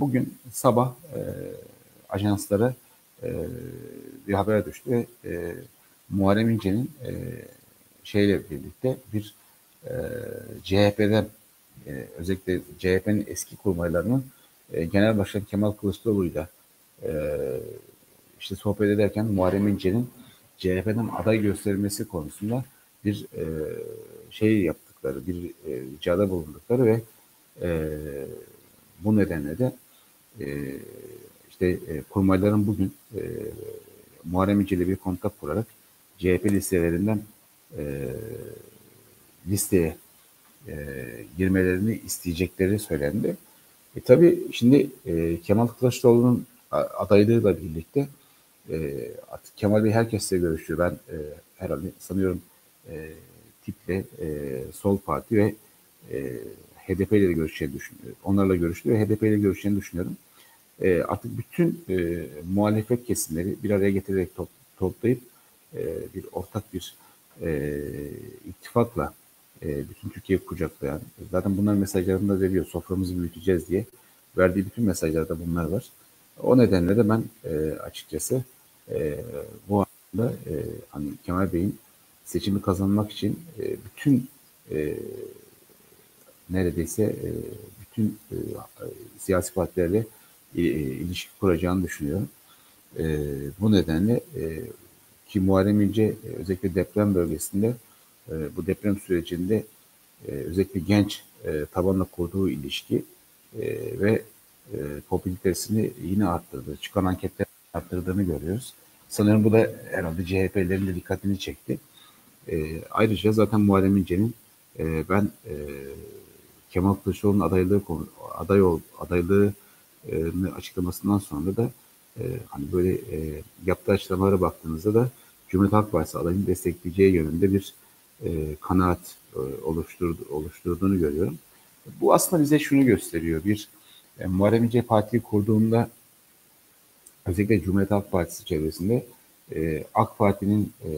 bugün sabah e, ajanslara e, bir haber düştü. E, Muharrem İnce'nin e, şeyle birlikte bir e, CHP'den e, özellikle CHP'nin eski kurmaylarının e, Genel Başkan Kemal Kılıçdaroğlu'yla e, işte sohbet ederken Muharrem İnce'nin CHP'den aday gösterilmesi konusunda bir e, şey yaptıkları, bir e, ricada bulundukları ve e, bu nedenle de e, işte kurmayların bugün e, Muharrem İnce ile bir kontak kurarak CHP listelerinden e, listeye e, girmelerini isteyecekleri söylendi. E, tabii şimdi e, Kemal Kılıçdaroğlu'nun adaylığıyla birlikte e, artık Kemal Bey herkesle görüşüyor. Ben e, herhalde sanıyorum e, tiple e, Sol Parti ve e, HDP ile de görüşeceğini düşünüyorum. Onlarla görüştü ve HDP ile görüşeceğini düşünüyorum. E, artık bütün e, muhalefet kesimleri bir araya getirerek top, toplayıp e, bir ortak bir e, ittifakla e, bütün Türkiye kucaklayan, zaten bunların mesajlarını da veriyor, soframızı büyüteceğiz diye verdiği bütün mesajlarda bunlar var. O nedenle de ben e, açıkçası e, bu anda e, hani Kemal Bey'in seçimi kazanmak için e, bütün e, neredeyse e, bütün e, siyasi partilerle e, ilişki kuracağını düşünüyorum. E, bu nedenle e, ki Muharrem İnce e, özellikle deprem bölgesinde e, bu deprem sürecinde e, özellikle genç e, tabanla kurduğu ilişki e, ve e, popülaritesini yine arttırdı. Çıkan anketler arttırdığını görüyoruz. Sanırım bu da herhalde CHP'lerin de dikkatini çekti. E, ayrıca zaten Muharrem İnce'nin e, ben e, Kemal Kılıçdaroğlu'nun adaylığı aday ol, adaylığını açıklamasından sonra da e, hani böyle e, yaptığı açıklamalara baktığınızda da Cumhuriyet Halk Partisi adayını destekleyeceği yönünde bir e, kanaat e, oluşturdu, oluşturduğunu görüyorum. Bu aslında bize şunu gösteriyor. Bir e, Muharrem İnce Parti'yi kurduğunda özellikle Cumhuriyet Halk Partisi çevresinde e, AK Parti'nin e,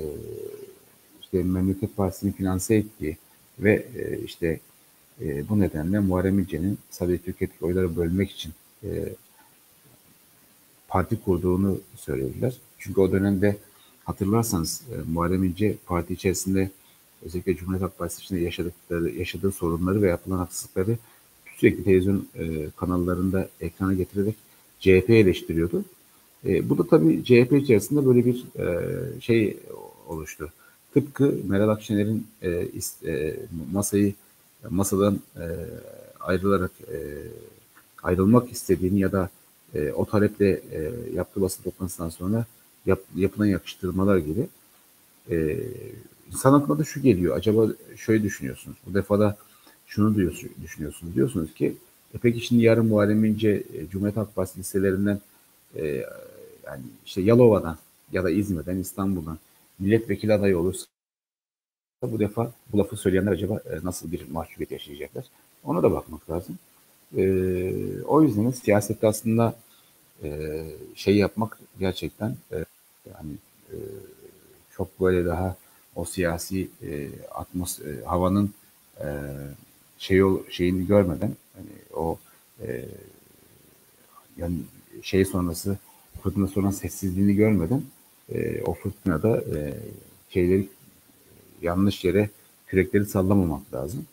işte Memleket Partisi'ni finanse ettiği ve e, işte e, bu nedenle Muharrem İnce'nin sadece Türkiye'deki oyları bölmek için e, parti kurduğunu söylediler. Çünkü o dönemde hatırlarsanız e, Muharrem İnce parti içerisinde özellikle Cumhuriyet Halk Partisi içinde yaşadıkları, yaşadığı sorunları ve yapılan haksızlıkları sürekli televizyon e, kanallarında ekrana getirerek CHP eleştiriyordu. E, bu da tabii CHP içerisinde böyle bir e, şey oluştu. Tıpkı Meral Akşener'in e, e, masayı masadan e, ayrılarak e, ayrılmak istediğini ya da e, o taleple e, yaptığı basın toplantısından sonra yap, yapılan yakıştırmalar gibi e, insan aklına da şu geliyor. Acaba şöyle düşünüyorsunuz. Bu defa da şunu düşünüyorsunuz. Diyorsunuz ki e peki şimdi yarın Muharrem İnce e, Cumhuriyet Halk Partisi liselerinden e, yani işte Yalova'dan ya da İzmir'den İstanbul'dan milletvekili adayı olursa bu defa bu lafı söyleyenler acaba e, nasıl bir mahcubiyet yaşayacaklar? Ona da bakmak lazım. E, o yüzden siyasette aslında e, şey yapmak gerçekten e, yani e, çok böyle daha o siyasi e, atmos e, havanın e, şey şeyini görmeden hani o e, yani şey sonrası fırtına sonra sessizliğini görmeden e, o fırtınada e, şeyleri yanlış yere kürekleri sallamamak lazım.